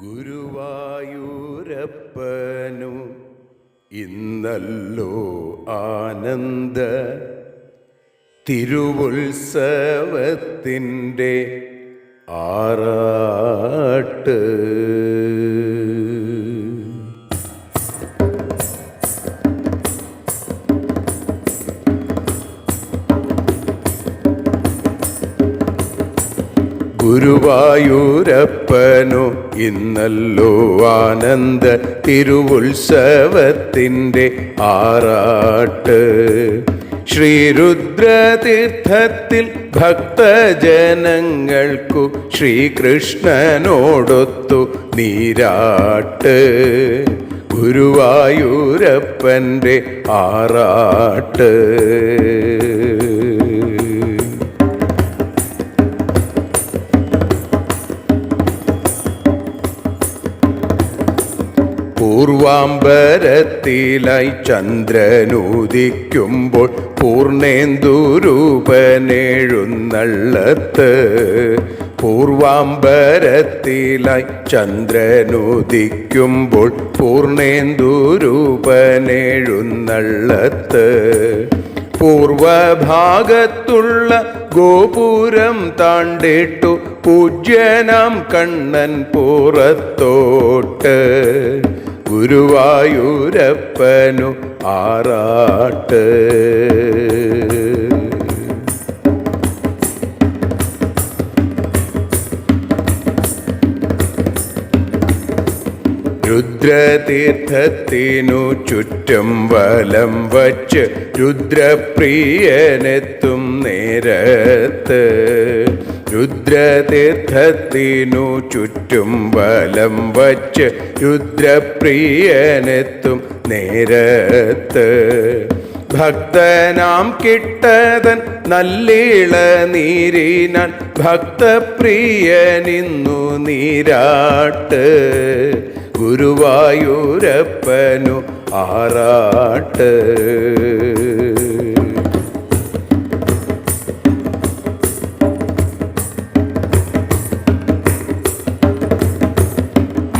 ഗുരുവായൂരപ്പനു ഇന്നല്ലോ ആനന്ദ തിരുവുത്സവത്തിന്റെ ആറാട്ട്. ഗുരുവായൂരപ്പനു ഇന്നല്ലോ ആനന്ദ തിരുവുത്സവത്തിന്റെ ആറാട്ട്. ശ്രീരുദ്രതീർത്ഥത്തിൽ ഭക്തജനങ്ങൾക്കു ശ്രീകൃഷ്ണനോടൊത്തു നീരാട്ട്. ഗുരുവായൂരപ്പന്റെ ആറാട്ട്. പൂർവാംബരത്തിലായി ചന്ദ്രനുദിക്കുമ്പോൾ പൂർണേന്ദുരൂപനെഴുന്നള്ളത്ത്. പൂർവാംബരത്തിലായി ചന്ദ്രനുദിക്കുമ്പോൾ പൂർണേന്ദുരൂപനെഴുന്നള്ളത്ത്. പൂർവഭാഗത്തുള്ള ഗോപുരം താണ്ടിട്ടു പൂജ്യനാം കണ്ണൻ പുറത്തോട്ട്. ഗുരുവായൂരപ്പനു ആറാട്ട്. രുദ്രതീർത്ഥത്തിനു ചുറ്റും വലം വച്ച് രുദ്രപ്രിയനെത്തും നേരത്ത്. രുദ്രതീർത്ഥത്തിനു ചുറ്റും ബലം വച്ച് രുദ്രപ്രിയനെത്തും നേരത്ത്. ഭക്തനാം കിട്ടതൻ നല്ലിള നീരിനാൻ ഭക്തപ്രിയനിന്നു നീരാട്ട്. ഗുരുവായൂരപ്പനു ആറാട്ട്.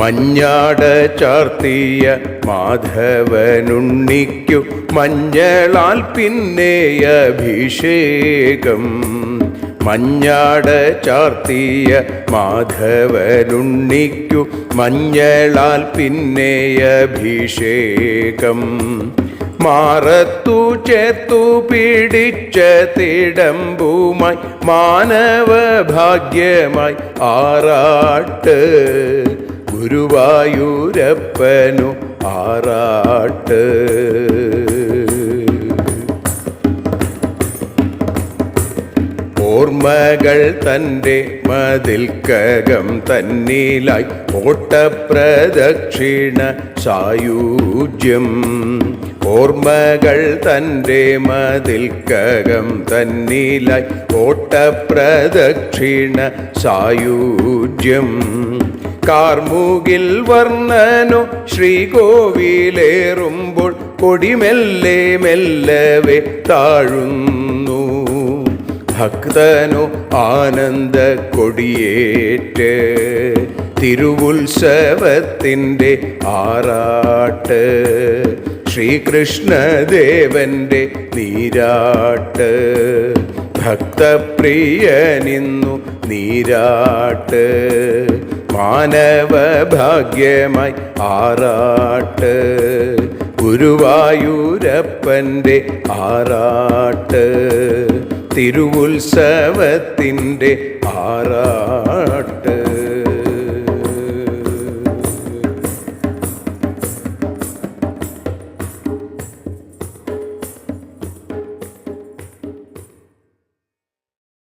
മഞ്ഞാട ചാർത്തിയ മാധവനുണ്ണിക്കു മഞ്ഞളാൽ പിന്നെ അഭിഷേകം. മഞ്ഞാട ചാർത്തിയ മാധവനുണ്ണിക്കു മഞ്ഞളാൽ പിന്നെ അഭിഷേകം. മാറത്തു ചേത്തു പിടിച്ച തിടമ്പുമായി മാനവ ഭാഗ്യമായി ആറാട്ട് ഗുരുവായൂരപ്പനു ആറാട്ട്. ഓർമ്മകൾ തന്റെ മതിൽക്കകം തന്നിലായി ഓട്ടപ്രദക്ഷിണ സായൂജ്യം. ഓർമ്മകൾ തന്റെ മതിൽക്കകം തന്നിലായി ഓട്ടപ്രദക്ഷിണ സായൂജ്യം. കാർമുകിൽ വർണനു ശ്രീകോവിലേറുമ്പോൾ കൊടിമെല്ലെ മെല്ലവെ താഴുന്നു. ഭക്തനോ ആനന്ദ കൊടിയേറ്റ് തിരുവുത്സവത്തിന്റെ ആറാട്ട് ശ്രീകൃഷ്ണദേവന്റെ നീരാട്ട് ഭക്തപ്രിയനിന്നു നീരാട്ട് മാനവ ഭാഗ്യമായി ആറാട്ട് ഗുരുവായൂരപ്പന്റെ ആറാട്ട്. തിരുവുത്സവത്തിന്റെ ആറാട്ട്